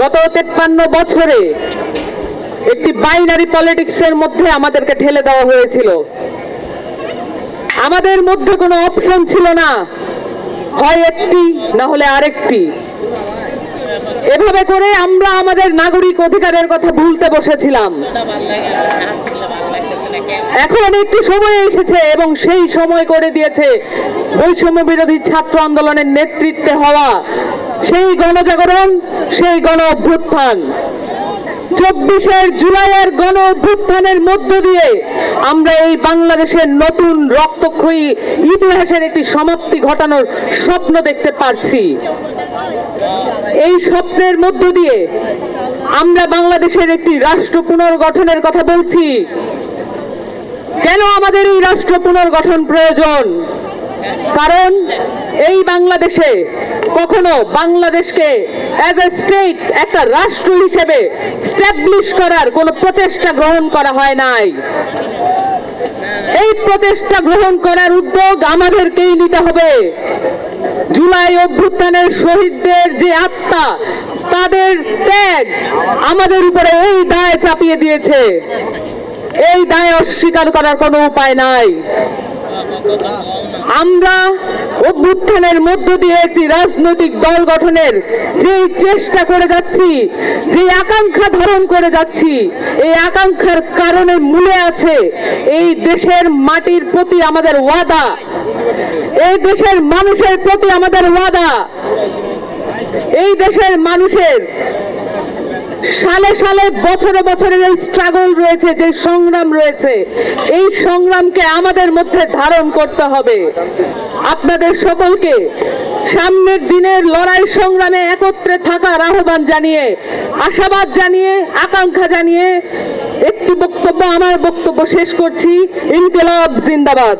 গত তেপ্পান্ন বছরে একটি বাইনারি পলিটিক্সের মধ্যে আমাদেরকে ঠেলে দেওয়া হয়েছিল। আমাদের মধ্যে কোনো অপশন ছিল না, হয় একটি, না হলে আরেকটি। এভাবে করে আমরা আমাদের নাগরিক অধিকারের কথা ভুলতে বসেছিলাম। এখন একটি সময় এসেছে এবং সেই সময় করে দিয়েছে বৈষম্য বিরোধী ছাত্র আন্দোলনের নেতৃত্বে হওয়া সেই গণজাগরণ, সেই গণ অভ্যুত্থান চব্বিশের জুলাইয়ের গণ অভ্যুত্থানের মধ্য দিয়ে আমরা এই বাংলাদেশের নতুন রক্তক্ষয়ী ইতিহাসের একটি সমাপ্তি ঘটানোর স্বপ্ন দেখতে পারছি। এই স্বপ্নের মধ্য দিয়ে আমরা বাংলাদেশের একটি রাষ্ট্র পুনর্গঠনের কথা বলছি। কেন আমাদের এই রাষ্ট্র পুনর্গঠন প্রয়োজন? কারণ এই বাংলাদেশে কখনো বাংলাদেশকে অ্যাজ এ স্টেট একটা রাষ্ট্র হিসেবে স্ট্যাবলিশ করার কোনো প্রচেষ্টা গ্রহণ করা হয় নাই। এই প্রচেষ্টা গ্রহণ করার উদ্যোগ আমাদেরকেই নিতে হবে। জুলাই অভ্যুত্থানের শহীদদের যে আত্মা, তাদের ত্যাগ আমাদের উপরে এই দায় চাপিয়ে দিয়েছে। এই দায় অস্বীকার করার কোনো উপায় নাই। আমরা অভ্যুত্থানের মধ্য দিয়ে একটি রাজনৈতিক দল গঠনের যে চেষ্টা করে যাচ্ছি, যে আকাঙ্ক্ষা ধারণ করে যাচ্ছি, এই আকাঙ্ক্ষার কারণে মূলে আছে এই দেশের মাটির প্রতি আমাদের ওয়াদা। এই দেশের মানুষের প্রতি আমাদের ওয়াদা। এই দেশের মানুষের সালে সালে বছরে বছরে যে স্ট্রাগল রয়েছে, যে সংগ্রাম রয়েছে, এই সংগ্রামকে আমাদের মধ্যে ধারণ করতে হবে। আপনাদের সকলকে সামনের দিনের লড়াই সংগ্রামে একত্রে থাকার আহ্বান জানিয়ে, আশাবাদ জানিয়ে, আকাঙ্ক্ষা জানিয়ে, একটি বক্তব্য, আমার বক্তব্য শেষ করছি। ইনকিলাব জিন্দাবাদ।